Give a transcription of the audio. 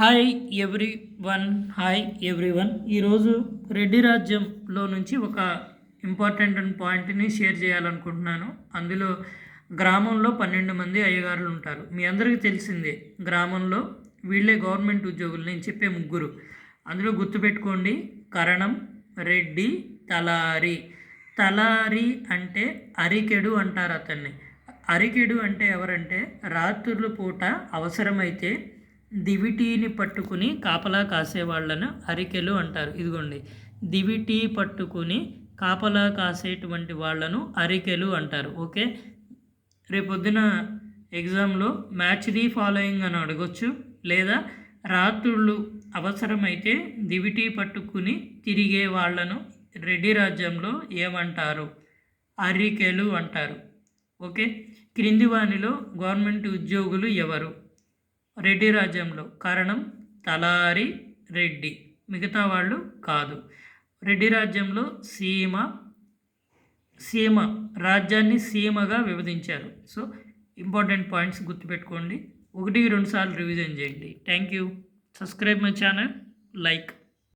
Hi everyone hi everyone ఈరోజు రెడ్డి రాజ్యంలో నుంచి ఒక ఇంపార్టెంట్ పాయింట్ని షేర్ చేయాలనుకుంటున్నాను. అందులో గ్రామంలో పన్నెండు మంది అయ్యగారులు ఉంటారు. మీ అందరికీ తెలిసిందే గ్రామంలో వీళ్ళే గవర్నమెంట్ ఉద్యోగులు నేను చెప్పే ముగ్గురు. అందులో గుర్తుపెట్టుకోండి కరణం రెడ్డి తలారి. తలారి అంటే అరికెడు అంటారు అతన్ని. అరికెడు అంటే ఎవరంటే రాత్రుల పూట అవసరమైతే దివిటీని పట్టుకుని కాపలా కాసేవాళ్ళను అరికెలు అంటారు. ఇదిగోండి దివిటీ పట్టుకుని కాపలా కాసేటువంటి వాళ్ళను అరికెలు అంటారు. ఓకే? రేపొద్దున ఎగ్జామ్లో మ్యాచ్ ది ఫాలోయింగ్ అని అడగొచ్చు. లేదా రాత్రుళ్ళు అవసరమైతే దివిటీ పట్టుకుని తిరిగే వాళ్ళను రెడ్డి రాజ్యంలో ఏమంటారు? అరికెలు అంటారు. ఓకే? క్రింది వానిలో గవర్నమెంట్ ఉద్యోగులు ఎవరు? రెడ్డి రాజ్యంలో కారణం తలారి రెడ్డి. మిగతా వాళ్ళు కాదు. రెడ్డి రాజ్యంలో సీమ సీమ రాజ్యాన్ని సీమగా విభజించారు. సో ఇంపార్టెంట్ పాయింట్స్ గుర్తుపెట్టుకోండి. ఒకటి రెండు సార్లు రివిజన్ చేయండి. Thank you. Subscribe my channel. Like.